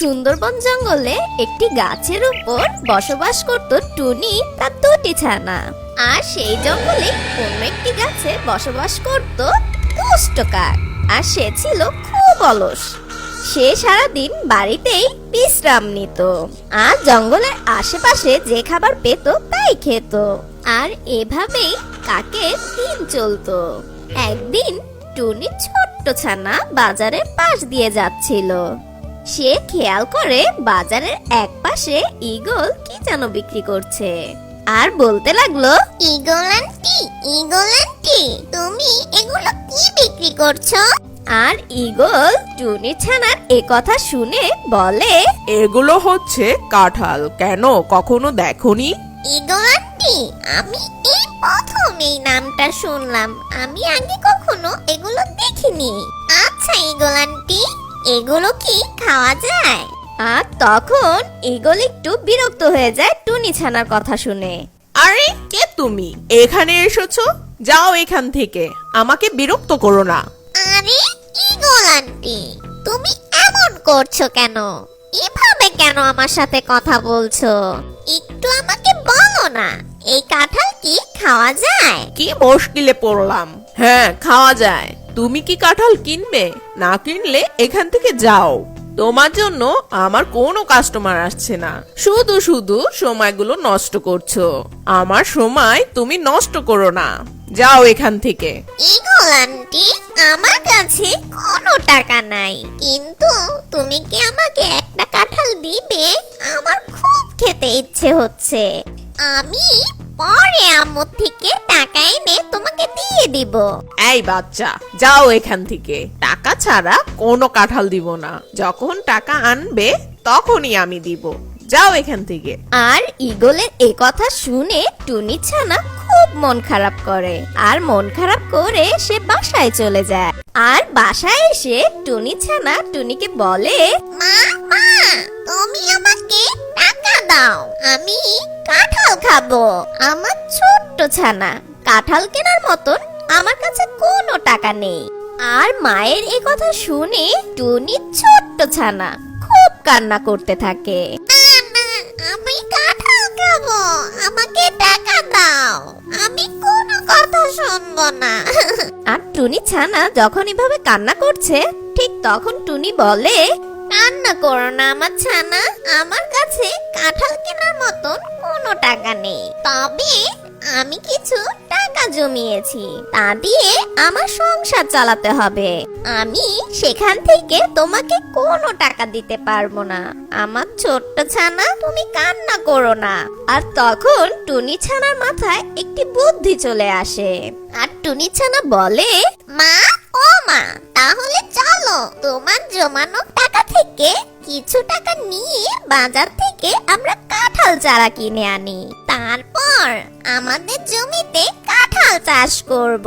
সুন্দরবন জঙ্গলে একটি গাছের উপর বসবাস করত টুনি তার দুটি ছানা। আর সেই জঙ্গলে অন্য একটি গাছে বসবাস করত দুষ্ট আর সে ছিল খুব অলস। সে সারাদিন বাড়িতেই বিশ্রাম নিত। আর জঙ্গলের আশেপাশে যে খাবার পেত তাই খেত। আর এভাবেই কাকের দিন চলতো। একদিন টুনি ছোট্ট ছানা বাজারের পাশ দিয়ে যাচ্ছিল। সে খেয়াল করে বাজারের এক পাশে ইগল কি যেন বিক্রি করছে। আর বলতে লাগল ইগল আন্টি ইগল আন্টি তুমি এগুলো কি বিক্রি করছ? আর ইগল টুনি ছানার এ কথা শুনে বলে এগুলো হচ্ছে কাঁঠাল কেন কখনো দেখনি? ইগল আন্টি আমি এই প্রথম এই নামটা শুনলাম। আমি আগে কখনো এগুলো দেখিনি। আচ্ছা ইগল আন্টি। এগুলো কি খাওয়া যায়? আর তখন ইগল একটু বিরক্ত হয়ে যায় টুনি ছানার কথা শুনে। আরে কে তুমি? এখানে এসেছ? যাও এখান থেকে। আমাকে বিরক্ত করো না। আরে ইগল আন্টি তুমি এমন করছ কেন? এভাবে কেন আমার সাথে কথা বলছো? একটু আমাকে বলো না এই কাঁঠাল কি খাওয়া যায়? কি মুশকিলে পড়লাম। হ্যাঁ খাওয়া যায়। তুমি কি কাঁঠাল কিনবে? না কিনলে এখান থেকে যাও। তোমার জন্য আমার কোনো কাস্টমার আসছে না। শুধু শুধু সময়গুলো নষ্ট করছ। আমার সময় তুমি নষ্ট করো না। যাও এখান থেকে। আন্টি, আমার কাছে কোনো টাকা নাই। কিন্তু তুমি কি আমাকে একটা কাঁঠাল দিবে? আমার খুব খেতে ইচ্ছে হচ্ছে। আমি পরে আম্মু থেকে টাকা এনে দিব। এই বাচ্চা যাও এখান থেকে। টাকা ছাড়া কোনো কাঁঠাল দিব না। যখন টাকা আনবে তখনই আমি দিব। যাও এখান থেকে। আর ইগলের এ কথা শুনে টুনি ছানা খুব মন খারাপ করে। আর মন খারাপ করে সে বাসায় চলে যায়। আর বাসায় এসে টুনি ছানা টুনিকে বলে মা মা তুমি আমাকে টাকা দাও। আমি কাঁঠাল খাব আমার ছোট্ট ছানা। কাঁঠাল কেনার মতন আমার কাছে কোনো টাকা নেই। আর মায়ের এ কথা শুনে টুনি ছোট্ট ছানা খুব কান্না করতে থাকে। আমি কাঁঠাল খাব। আমাকে টাকা দাও। আমি কোনো কথা শুনব না। আর টুনি ছানা যখন এভাবে কান্না করছে ঠিক তখন টুনি বলে কান্না করো না আমার ছানা। আমার কাছে কাঁঠাল কেনার মতন কোনো টাকা নেই। তবে আমি কিছু টাকা জমিয়েছি, তা দিয়ে আমার সংসার চালাতে হবে। আমি সেখান থেকে তোমাকে কোনো টাকা দিতে পারব না। আমার ছোট্ট ছানা, তুমি কান্না করো না। আর তখন টুনি ছানার মাথায় একটি বুদ্ধি চলে আসে। আর টুনি ছানা বলে, মা, ও মা, তাহলে চলো, তোমার জমানো টাকা থেকে কিছু টাকা নিয়ে বাজার থেকে আমরা কাঁঠাল চারা কিনে আনি। তারপর আমাদের জমিতে কাঁঠাল চাষ করব।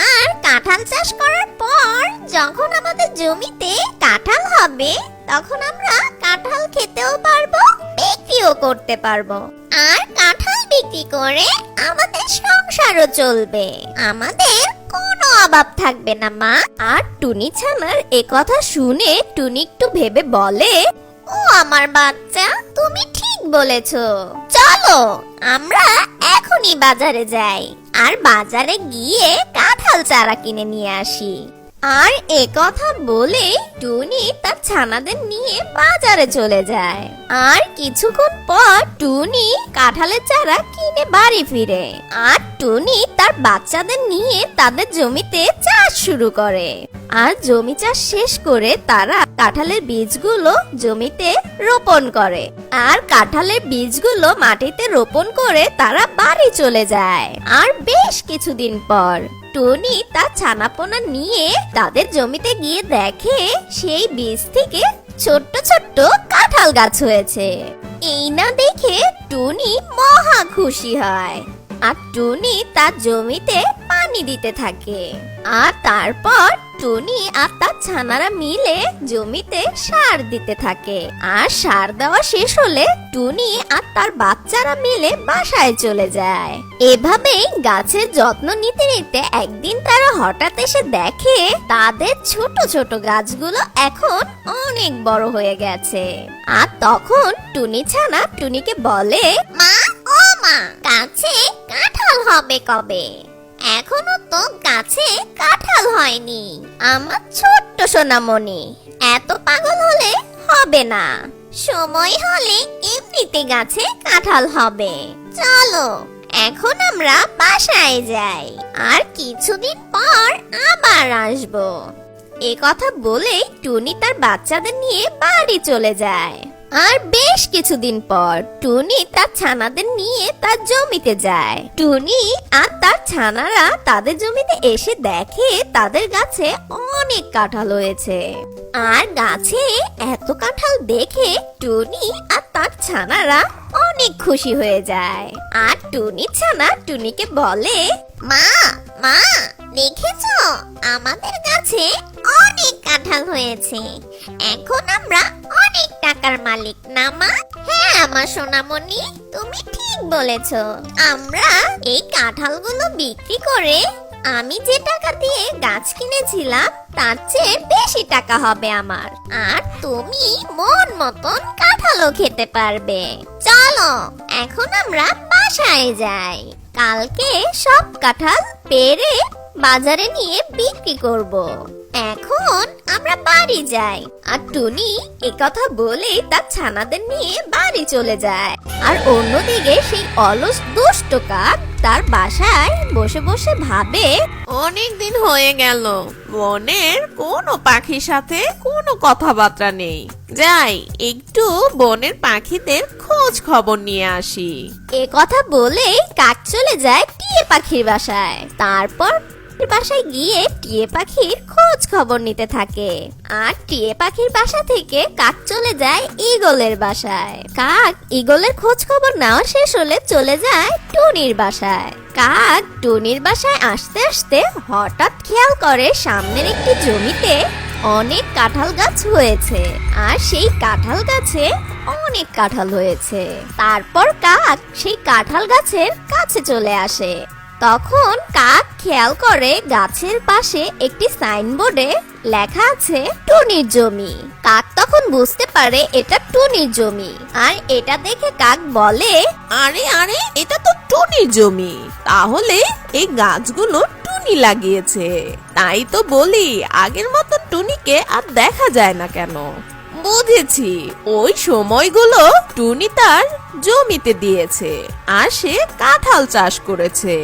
আর কাঁঠাল চাষ করার পর যখন আমাদের জমিতে কাঁঠাল হবে, তখন আমরা কাঁঠাল খেতেও পারব, বিক্রিও করতে পারব। আর কাঁঠাল বিক্রি করে আমাদের সংসারও চলবে। আমাদের কোনো অভাব থাকবে না, মা। আর টুনি ছানার এ কথা শুনে টুনি একটু ভেবে বলে, ও আমার বাচ্চা, তুমি ঠিক বলেছ। চলো, আমরা এখনই বাজারে যাই। আর বাজারে গিয়ে কাঁঠাল চারা কিনে নিয়ে আসি। আর এ কথা বলে টুনি তার ছানাদের নিয়ে বাজারে চলে যায়। আর কিছুক্ষণ পর টুনি কাঁঠালের চারা কিনে বাড়ি ফিরে। আর টুনি তার বাচ্চাদের নিয়ে তাদের জমিতে চাষ শুরু করে। আর জমি চাষ শেষ করে তারা কাঁঠালের বীজগুলো জমিতে রোপণ করে। আর কাঁঠালের বীজগুলো মাটিতে রোপণ করে তারা বাড়ি চলে যায়। আর বেশ কিছুদিন পর টনি তার ছানাপোনা নিয়ে তাদের জমিতে গিয়ে দেখে সেই বীজ থেকে ছোট্ট ছোট্ট কাঁঠাল গাছ হয়েছে। এই না দেখে টুনি মহা খুশি হয় আর টুনি তার জমিতে পানি দিতে থাকে। আর তারপর টুনি আর তার ছানারা মিলে জমিতে সার দিতে থাকে। আর সার দেওয়া শেষ হলে টুনি আর তার বাচ্চারা মিলে বাসায় চলে যায়। এভাবেই গাছের যত্ন নিতে নিতে একদিন তারা হঠাৎ এসে দেখে তাদের ছোট ছোট গাছগুলো এখন অনেক বড় হয়ে গেছে। আর তখন টুনি ছানা টুনিকে বলে, মা, ও মা, গাছে কাঁঠাল হবে কবে? এখনও তো গাছে কাঁঠাল হয়নি। আমার ছোট্ট সোনামণি, এত পাগল হলে হবে না। সময় হলে এমনিতে গাছে কাঁঠাল হবে। চলো, এখন আমরা বাসায় যাই, আর কিছুদিন পর আবার আসব। এ কথা বলেই টুনি তার বাচ্চাদের নিয়ে বাড়ি চলে যায়। আর বেশ কিছুদিন পর টুনি তার ছানাদের নিয়ে তার জমিতে যায়। টুনি আর তার ছানারা তাদের জমিতে এসে দেখে তাদের গাছে অনেক কাঁঠাল হয়েছে। আর গাছে এত কাঁঠাল দেখে টুনি আর তার ছানারা অনেক খুশি হয়ে যায়। আর টুনি ছানা টুনিকে বলে, মা মা দেখেছ? আমাদের গাছে অনেক কাঁঠাল হয়েছে। এখন আমরা অনেক টাকার মালিক। না মা হ্যাঁ আমার সোনামণি, তুমি ঠিক বলেছ। আমরা এই কাঁঠালগুলো বিক্রি করে আমি যে টাকা দিয়ে গাছ কিনেছিলাম, তার চেয়ে বেশি টাকা হবে আমার। আর তুমি মন মতন কাঁঠালও খেতে পারবে। চলো, এখন আমরা বাসায় যাই। কালকে সব কাঁঠাল পেরে বাজারে নিয়ে বিক্রি করব। এখন আমরা বাড়ি যাই। আর টুনি কথা বলে তার ছানাদের নিয়ে বাড়ি চলে যায়। আর অন্যদিকে সেই অলস দুষ্ট কাক তার বাসায় বসে বসে ভাবে অনেক দিন হয়ে গেল। বনের কোনো পাখির সাথে কোনো কথাবার্তা নেই। যাই একটু বনের পাখিদের খোঁজ খবর নিয়ে আসি। এ কথা বলেই কাক চলে যায় টিয়ে পাখির বাসায়। তারপর বাসায় গিয়ে টিয়ে পাখির খোঁজ খবর নিতে থাকে। আর টিয়ে পাখির বাসা থেকে কাক চলে যায় ইগলের বাসায়। কাক ইগলের খোঁজ খবর নেওয়া শেষ হলে চলে যায় টুনির বাসায়। কাক টুনির বাসায় আসতে আসতে হঠাৎ খেয়াল করে সামনের একটি জমিতে অনেক কাঁঠাল গাছ হয়েছে। আর সেই কাঁঠাল গাছে অনেক কাঁঠাল হয়েছে। তারপর কাক সেই কাঁঠাল গাছের কাছে চলে আসে। তখন কাক খেয়াল করে গাছের পাশে একটি সাইনবোর্ডে লেখা আছে, টুনির জমি। কাক তখন বুঝতে পারে এটা টুনির জমি। আর এটা দেখে কাক বলে, আরে আরে, এটা তো টুনির জমি। তাহলে এই গাছগুলো টুনি লাগিয়েছে। তাই তো বলি, আগের মতো টুনিকে আর দেখা যায় না কেন। বুঝেছি। ওই সময়গুলো টুনি তার জমিতে দিয়েছে আর সে কাঁঠাল চাষ করেছে।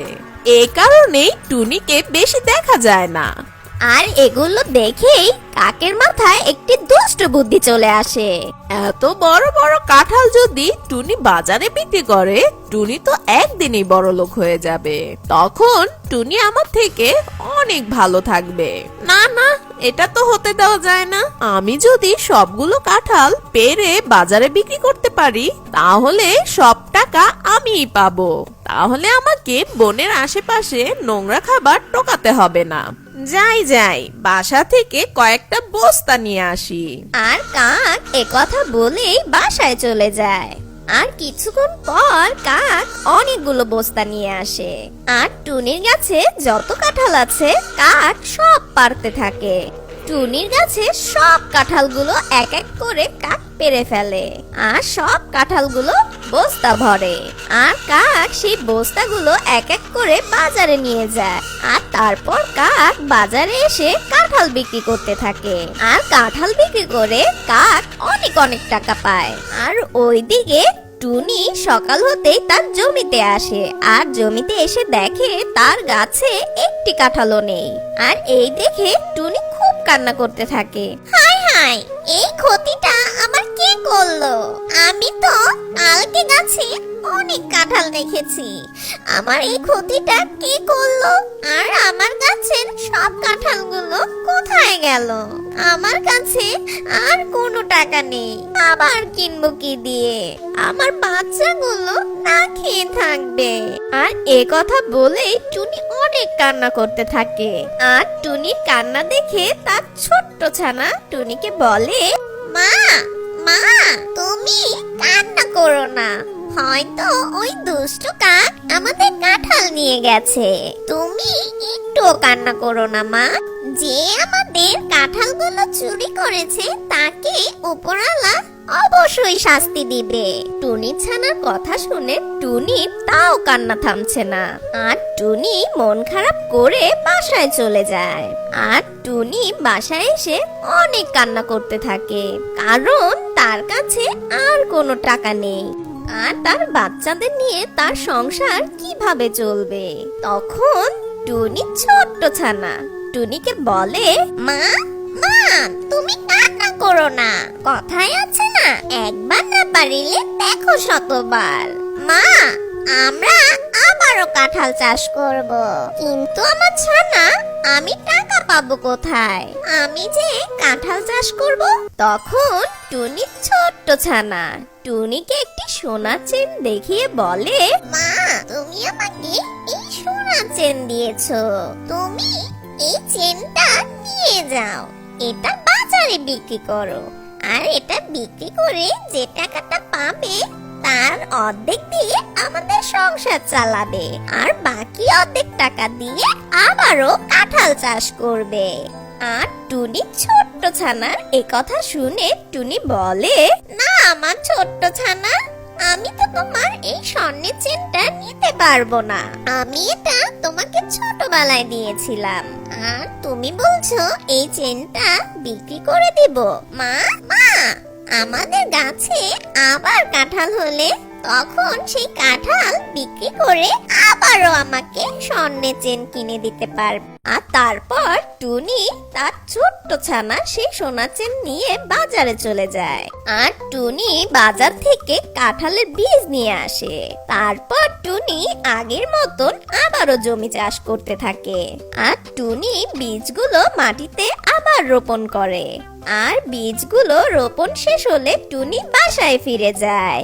এ কারণেই টুনিকে বেশি দেখা যায় না। আর এগুলো দেখেই কাকের মাথায় একটি দুষ্ট বুদ্ধি চলে আসে। এত বড় বড় কাঁঠাল যদি টুনি বাজারে বিক্রি করে, টুনি তো একদিনই বড় লোক হয়ে যাবে। তখন টুনি আমার থেকে অনেক ভালো থাকবে। না না, এটা তো হতে দেওয়া যায় না। আমি যদি সবগুলো কাঁঠাল পেরে বাজারে বিক্রি করতে পারি, তাহলে সব টাকা আমিই পাবো। তাহলে আমাকে বনের আশেপাশে নোংরা খাবার টোকাতে হবে না। যাই যাই, বাসা থেকে কয়েকটা বস্তা নিয়ে আসি। আর কাক কথা বলেই বাসায় চলে যায়। আর কিছুক্ষণ পর কাক অনেকগুলো বস্তা নিয়ে আসে। আর টুনির গাছে যত কাঁঠাল আছে, কাক সব পারতে থাকে। টুনির গাছে সব কাঁঠালগুলো এক এক করে কাক পেরে ফেলে। আর সব কাঁঠালগুলো বস্তা ভরে। আর কাক সেই বস্তাগুলো এক এক করে বাজারে নিয়ে যায়। আর তারপর কাক বাজারে এসে কাঁঠাল বিক্রি করতে থাকে। আর কাঁঠাল বিক্রি করে কাক অনেক অনেক টাকা পায়। আর ওইদিকে টুনি সকাল হতেই তার জমিতে আসে। আর জমিতে এসে দেখে তার গাছে একটি কাঁঠালও নেই। আর এই দেখে টুনি খুব কান্না করতে থাকে। হাই হাই এই ক্ষতিটা কে করল? আমি তো কালকে গাছে অনেক কাঁঠাল দেখেছি। আমার এই ক্ষতিটা কে করল? আর আমার গাছের সব কাঁঠালগুলো কোথায় গেল? আমার কাছে আর কোনো টাকা নেই। আবার কিনবো কি দিয়ে? আমার বাচ্চাগুলো না খেয়ে থাকবে। আর এ কথা বলেই টুনি অনেক কান্না করতে থাকে। আর টুনির কান্না দেখে তার ছোট্ট ছানা টুনিকে বলে, মা মা তুমি কান্না করো না। হয়তো ওই দুষ্ট কাক আমাদের কাঁঠাল নিয়ে গেছে। তুমি একটুও কান্না করো না, মা। যে আমাদের কাঁঠালগুলো চুরি করেছে, তাকে উপরালা অবশ্যই শাস্তি দিবে। টুনি ছানার কথা শুনে টুনি তাও কান্না থামছে না। আর টুনি মন খারাপ করে বাসায় চলে যায়। আর টুনি বাসায় এসে অনেক কান্না করতে থাকে। কারণ তার কাছে আর কোনো টাকা নেই। আর তার বাচ্চাদের নিয়ে তার সংসার কীভাবে চলবে? তখন টুনি ছোট্ট ছানা। টুনিকে বলে, মা মা, তুমি কান্না করো না। কথায় আছে না, একবার না পারিলে দেখো শতবার। মা, আমরা আবারও কাঁঠাল চাষ করব। কিন্তু আমার ছানা, আমি টাকা পাবো কোথায়? আমি যে কাঁঠাল চাষ করব? তখন টুনি ছোট্ট ছানা। টুনিকে একটি সোনা চেন দেখিয়ে বলে, মা, তুমি আমাকে এই সোনা চেন দিয়েছ। তুমি এই চেনটা নিয়ে যাও। এটা বাজারে বিক্রি করো। আর এটা বিক্রি করে যে টাকাটা পাবে তার অর্ধেক দিয়ে আমাদের সংসার চালাবে আর বাকি অর্ধেক টাকা দিয়ে আবারও কাঁঠাল চাষ করবে। আর টুনি ছোট্ট ছানার এ কথা শুনে টুনি বলে, না আমার ছোট্ট ছানা, আমি তো তোমার এই স্বর্ণের চেনটা নিতে পারব না। আমি এটা তোমাকে ছোটবেলায় দিয়েছিলাম। আর তুমি বলছো, এই চেনটা বিক্রি করে দিব। মা মা আমাদের গাছে আবার কাঁঠাল হলে? তখন সেই কাঁঠাল বিক্রি করে আবারও আমাকে স্বর্ণের চেন কিনে দিতে পারবে। আর তারপর টুনি তার ছোট্ট ছানা সেই সোনা চেন নিয়ে বাজারে চলে যায়। আর টুনি বাজার থেকে কাঁঠালের বীজ নিয়ে আসে। তারপর টুনি আগের মতন আবারও জমি চাষ করতে থাকে। আর টুনি বীজগুলো মাটিতে আবার রোপণ করে। আর বীজগুলো রোপণ শেষ হলে টুনি বাসায় ফিরে যায়।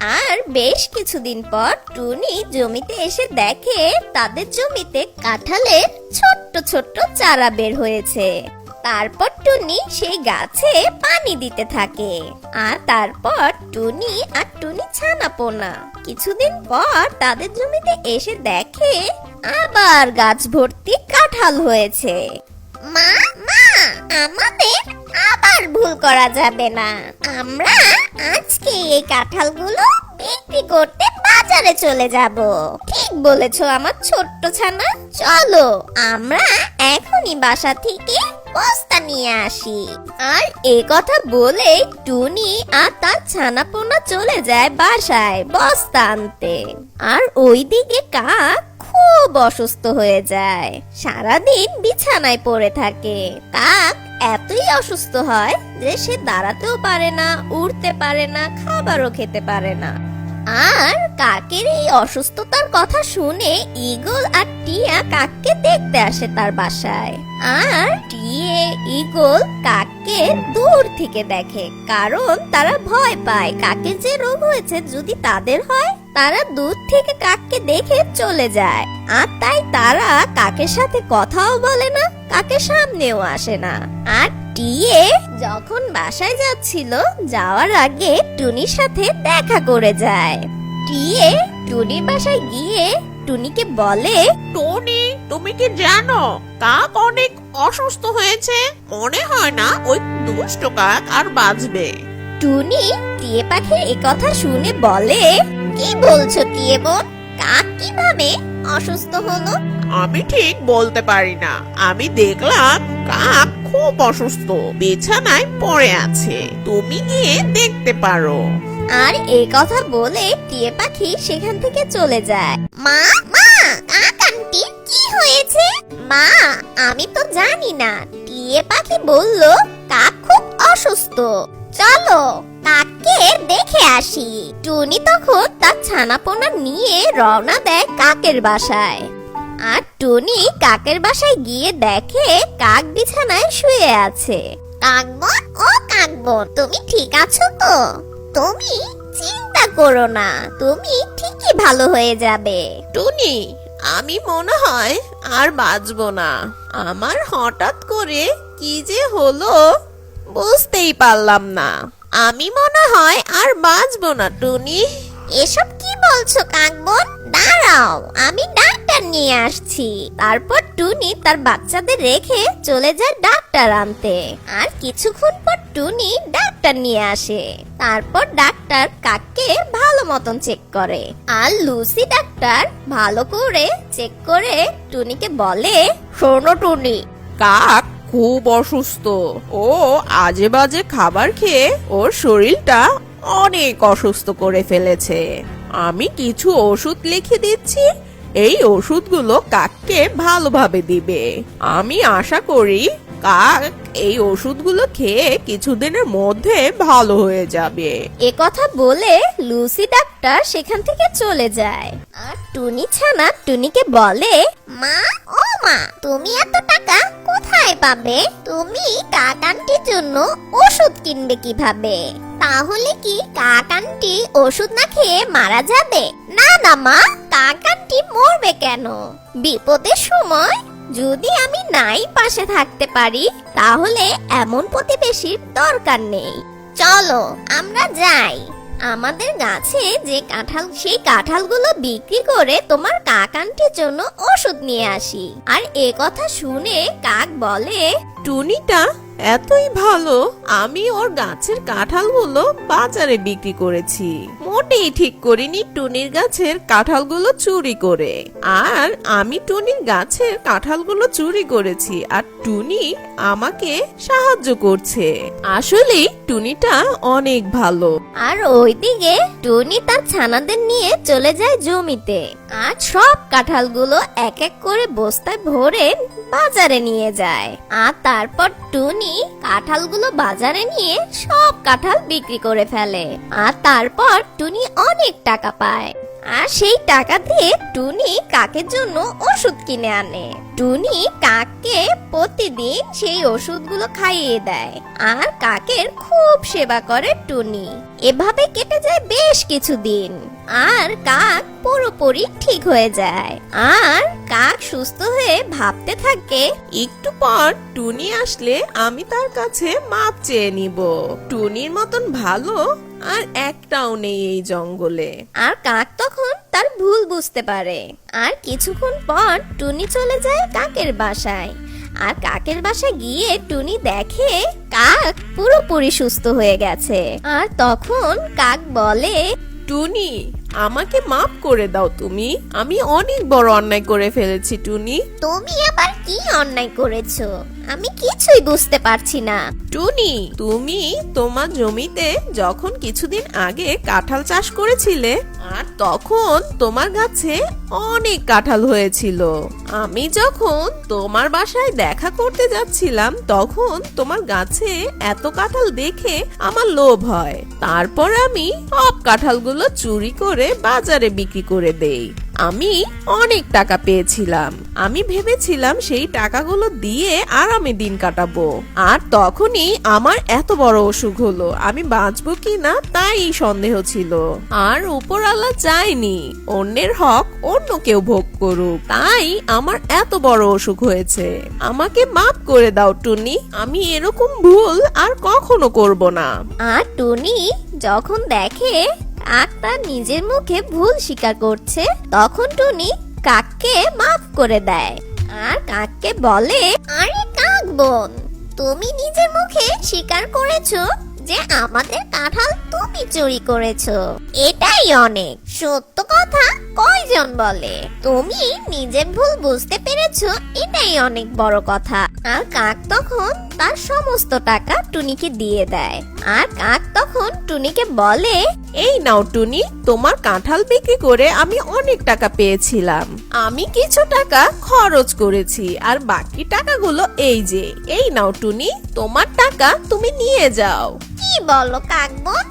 আর বেশ কিছুদিন পর টুনি জমিতে এসে দেখে তাদের জমিতে কাঁঠালের ছোট্ট ছোট্ট চারা বের হয়েছে। তারপর টুনি সেই গাছে পানি দিতে থাকে। আর তারপর টুনি আর টুনি ছানা পোনা কিছুদিন পর তাদের জমিতে এসে দেখে আবার গাছ ভর্তি কাঁঠাল হয়েছে। মা মা আমাদের আবার ভুল করা যাবে না। আমরা আজকে এই কাঁঠালগুলো বিক্রি করতে বাজারে চলে যাব। ঠিক বলেছ আমার ছোট্ট ছানা। চলো, আমরা এখনই বাসা থেকে বস্তা নিয়ে আসি। আর এ কথা বলে টুনি আর তার ছানাপোনা চলে যায় বাসায় বস্তা আনতে। আর ওইদিকে কাক খুব অসুস্থ হয়ে যায়। সারাদিন বিছানায় পড়ে থাকে। কাক এতই অসুস্থ হয় যে সে দাঁড়াতেও পারে না উঠতে পারে না, খাবারও খেতে পারে না। আর কাকের এই অসুস্থতার কথা শুনে ইগল আর টিয়া কাককে দেখতে আসে তার বাসায়। আর টিয়ে ইগল কাককে দূর থেকে দেখে, কারণ তারা ভয় পায় কাকের যে রোগ হয়েছে যদি তাদের হয়। তারা দূর থেকে কাককে দেখে চলে যায়। আর তাই তারা কাকের সাথে কথাও বলে না কাকের সামনেও আসে না। আর টিয়ে যখন বাসায় যাচ্ছিল যাওয়ার আগে টুনির সাথে দেখা করে যায়। টিয়ে টুনির বাসায় গিয়ে টুনিকে বলে টনি তুমি কি জানো কাক অনেক অসুস্থ হয়েছে? মনে হয় না ওই দুষ্ট কাক আর বাঁচবে। টুনি টিয়ে পাখির এ কথা শুনে বলে কি বলছো টিয়ে বোন কাক কীভাবে? অসুস্থ হলো? আমি ঠিক বলতে পারি না। আমি দেখলাম কাক খুব অসুস্থ বিছানায় পড়ে আছে। তুমি গিয়ে দেখতে পারো। আর এই কথা বলে টিয়ে পাখি সেখান থেকে চলে যায়। মা মা কাক আন্টি কি হয়েছে? মা আমি তো জানি না। টিয়ে পাখি বলল কাক খুব অসুস্থ। চলো কাককে দেখে আসি। টুনি তখন তার ছানাপোনা নিয়ে রওনা দেয় কাকের বাসায়। আর টুনি কাকের বাসায় গিয়ে দেখে কাক বিছানায় শুয়ে আছে। কাকবন, ও কাকবন, তুমি ঠিক আছো তো? তুমি চিন্তা করো না, তুমি ঠিকই ভালো হয়ে যাবে। টুনি, আমি মনে হয় আর বাঁচবো না। আমার হঠাৎ করে কি যে হলো? বুঝতেই পারলাম না। আমি মনে হয় আর বাঁচবো না, টুনি। এসব কি বলছো, কাকবন? দাঁড়াও, আমি ডাক্তার নিয়ে আসছি। তারপর টুনি তার বাচ্চাদের রেখে চলে যায় ডাক্তার আনতে। আর কিছুক্ষণ পর টুনি ডাক্তার নিয়ে আসে। তারপর ডাক্তার কাককে ভালো মতন চেক করে। আর লুসি ডাক্তার ভালো করে চেক করে টুনিকে বলে, শোনো টুনি, কাক খুব অসুস্থ। ও আজে বাজে খাবার খেয়ে ওর শরীরটা অনেক অসুস্থ করে ফেলেছে। আমি কিছু ওষুধ লিখে দিচ্ছি, এই ওষুধগুলো কাককে ভালোভাবে দিবে। আমি আশা করি কাক এই ওষুধগুলো খেয়ে কিছুদিনের মধ্যে ভালো হয়ে যাবে। এ কথা বলে লুসি ডাক্তার সেখান থেকে চলে যায়। আর টুনি ছানা টুনিকে বলে, মা, ও মা, তুমি এত টাকা কোথায় পাবে? তুমি কাকানটির জন্য ওষুধ কিনবে কীভাবে? তাহলে কি কাকানটি ওষুধ না খেয়ে মারা যাবে? না না মা কাকানটি মরবে কেন? বিপদের সময় যদি আমি নাই পাশে থাকতে পারি, তাহলে এমন প্রতিবেশীর দরকার নেই। চলো, আমরা যাই। আমাদের গাছে যে কাঁঠাল, সেই কাঁঠালগুলো বিক্রি করে তোমার কাকান্টির জন্য ওষুধ নিয়ে আসি। আর এ কথা শুনে কাক বলে, টুনিটা এতই ভালো, আমি ওর গাছের কাঁঠালগুলো বাজারে বিক্রি করেছি। মোটেই ঠিক করিনি টুনির গাছের কাঁঠালগুলো চুরি করে। আর আমি টুনির গাছের কাঁঠালগুলো চুরি করেছি আর টুনি আমাকে সাহায্য করছে। আসলেই টুনিটা অনেক ভালো। আর ওইদিকে টুনি তার ছানাদের নিয়ে চলে যায় জমিতে। আর সব কাঁঠালগুলো এক এক করে বস্তায় ভরে বাজারে নিয়ে যায়। আর তারপর টুনি কাঁঠালগুলো বাজারে নিয়ে সব কাঁঠাল বিক্রি করে ফেলে। আর তারপর টুনি অনেক টাকা পায়। আর সেই টাকা দিয়ে টুনি কাকের জন্য ওষুধ কিনে আনে। টুনি কাককে প্রতিদিন সেই ওষুধগুলো খাইয়ে দেয়। আর কাকের খুব সেবা করে টুনি। এভাবে কেটে যায় বেশ কিছুদিন। আর কাক পুরোপুরি ঠিক হয়ে যায়। আর কাক সুস্থ হয়ে ভাবতে থাকে একটু পর টুনি আসলে আমি তার কাছে মাপ চেয়ে নিব। টুনির মতন ভালো আর একটাও নেই এই জঙ্গলে। আর কাক তখন তার ভুল বুঝতে পারে। আর কিছুক্ষণ পর টুনি চলে যায় কাকের বাসায়। আর কাকের বাসায় গিয়ে টুনি দেখে কাক পুরোপুরি সুস্থ হয়ে গেছে। আর তখন কাক বলে টুনি আমাকে মাফ করে দাও তুমি। আমি অনেক বড় অন্যায় করে ফেলেছি টুনি। তুমি আবার কি অন্যায় করেছ? আমি কিছুই বুঝতে পারছি না। টুনি, তুমি তোমার জমিতে যখন কিছুদিন আগে কাঁঠাল চাষ করেছিলে, আর তখন তোমার গাছে অনেক কাঁঠাল হয়েছিল। আমি যখন তোমার বাসায় দেখা করতে যাচ্ছিলাম, তখন তোমার গাছে এত কাঁঠাল দেখে আমার লোভ হয়। তারপর আমি সব কাঁঠালগুলো চুরি করে বাজারে বিক্রি করে দেই। আমি অনেক টাকা পেয়েছিলাম। আমি ভেবেছিলাম সেই টাকাগুলো দিয়ে আরামে দিন কাটাবো। আর তখনই আমার এত বড় অসুখ হলো। আমি বাঁচবো কি না তাই সন্দেহ ছিল। আর উপরালা চাইনি অন্যের হক অন্য কেউ ভোগ করুক। তাই আমার এত বড় অসুখ হয়েছে। আমাকে মাফ করে দাও, টুনি। আমি এরকম ভুল আর কখনো করব না। আর টুনি যখন দেখে কাক তার নিজের মুখে ভুল স্বীকার করছে, তখন টুনি কাককে মাফ করে দেয়। আর কাককে বলে, আরে কাক বোন, তুমি নিজের মুখে স্বীকার করেছ যে আমাদের কাঁঠাল তুমি চুরি করেছ। এটাই অনেক। সত্য কথা কয়জন বলে? তুমি নিজের ভুল বুঝতে পেরেছ এটাই অনেক বড় কথা। আর কাক তখন তার সমস্ত টাকা টুনিকে দিয়ে দেয়। আর কাক তখন টুনিকে বলে এই নাও টুনি তোমার কাঁঠাল বিক্রি করে আমি অনেক টাকা পেয়েছিলাম। আমি কিছু টাকা খরচ করেছি আর বাকি টাকাগুলো এই যে। এই নাও টুনি তোমার টাকা তুমি নিয়ে যাও। কি বলো কাক বোন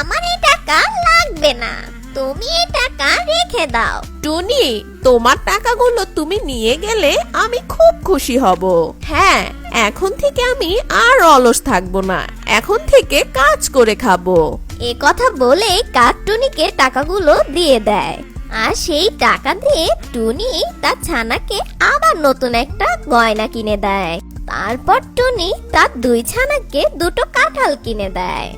আমার এই টাকা লাগবে না। তুমি এই টাকা রেখে দাও। টুনি তোমার টাকাগুলো তুমি নিয়ে গেলে আমি খুব খুশি হব। হ্যাঁ এখন থেকে আমি আর অলস থাকব না। এখন থেকে কাজ করে খাব। এ কথা বলে কাকটুনিকে টাকাগুলো দিয়ে দেয়। আর সেই টাকা দিয়ে টুনি তার ছানাকে আবার নতুন একটা গয়না কিনে দেয়। তারপর টুনি তার দুই ছানাকে দুটো কাঁঠাল কিনে দেয়।